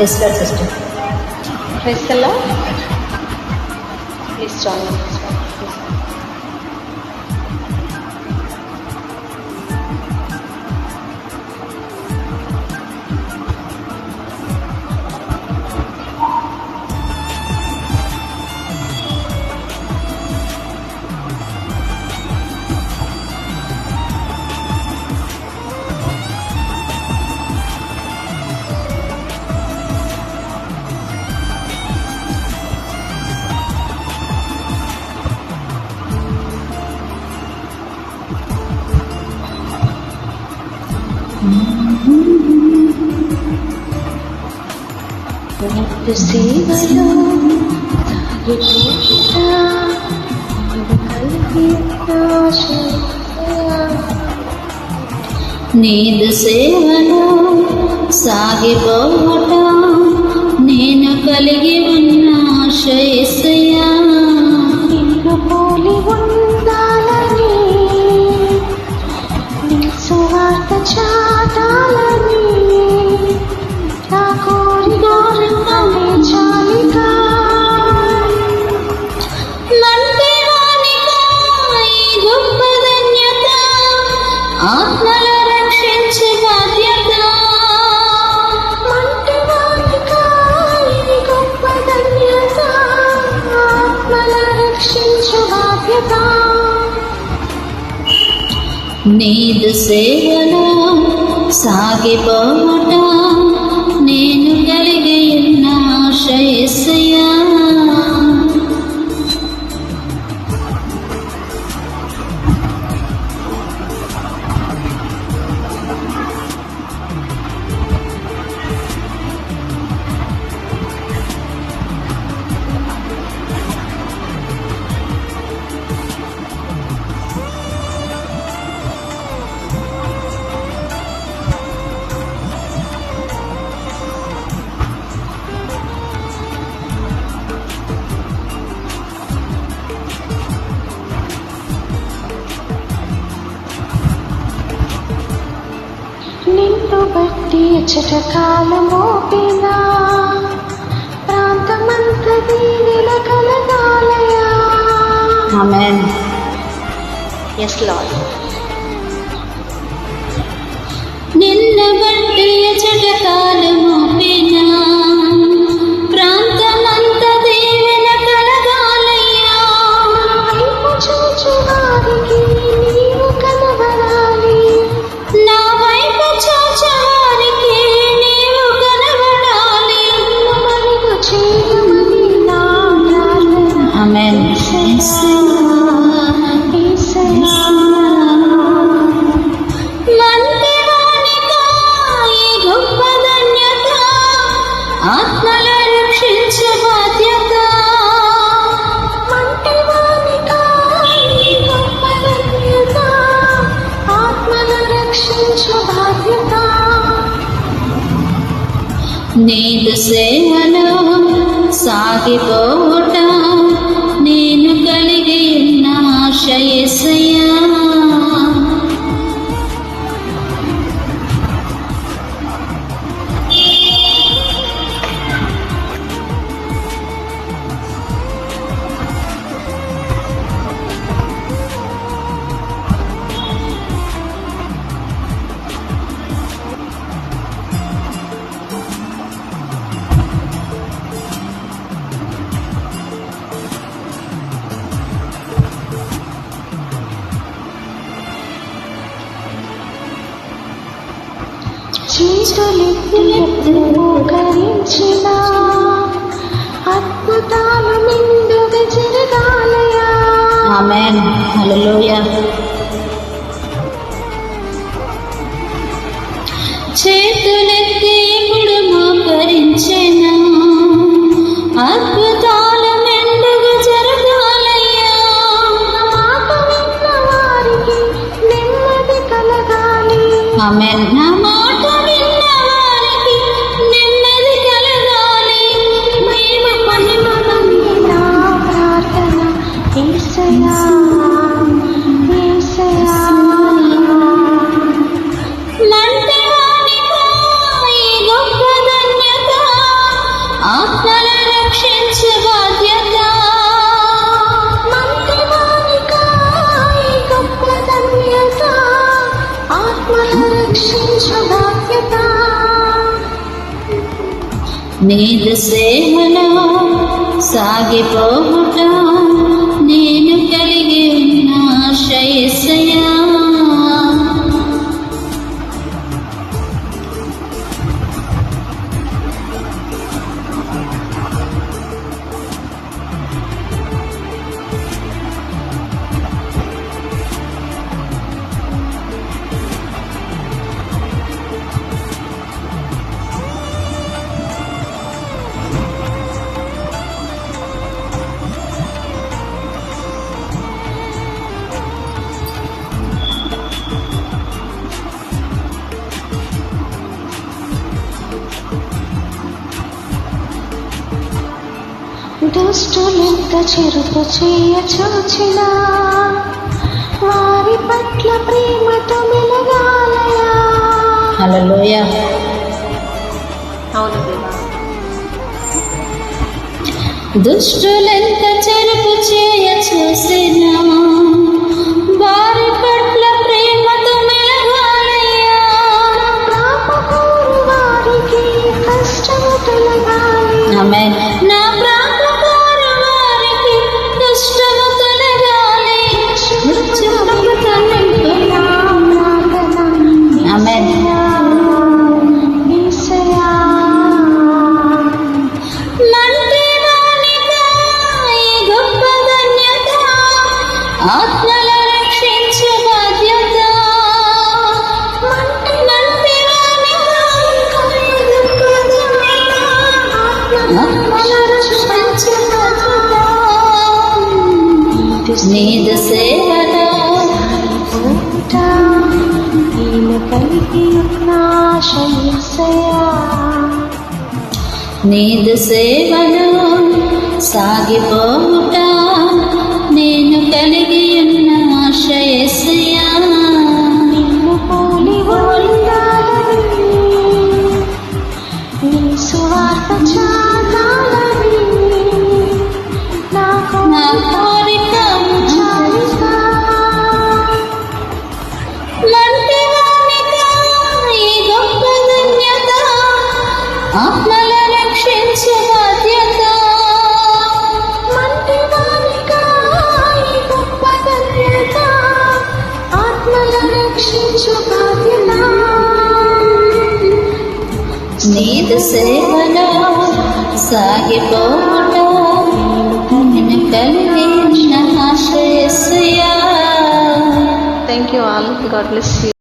Yes sir sister press అలా please join నేను సేవలో సాగిపోవటం నేను కలిగి నీదు సేవలో సాగిపోవటం నీటి చిటకాల మోపినా ప్రాంతమంత దీనిల కలగాలయా ఆమెన్ ఎస్ లార్డ్ నిన్న బట్టి చిటకాలు సేవలో సాగిపోట నేను కలిగి ఉన్న ఆశ 月のかりんちな నీదు సేవలో సాగిపోవుట దుష్టులెంత చెరుపు చేయ చూచినా వారి పట్ల ప్రేమతో మెలగాలయా? హల్లెలూయ. అవును దుష్టులెంత చెరుపు చేయ చూసినా నీదు సేవలో సాగిపోవుట నేను కలిగి ఉన్న ఆశయసయా. నిన్ను పోలి నీ నా కోరిక ఆత్మల రక్షించు బాధ్యత. మంటి వానిగా గొప్ప ధన్యత ఆత్మల రక్షించు బాధ్యత. నీదు సేవలో సాగిపోవుట నేను కలిగి thank you all God bless you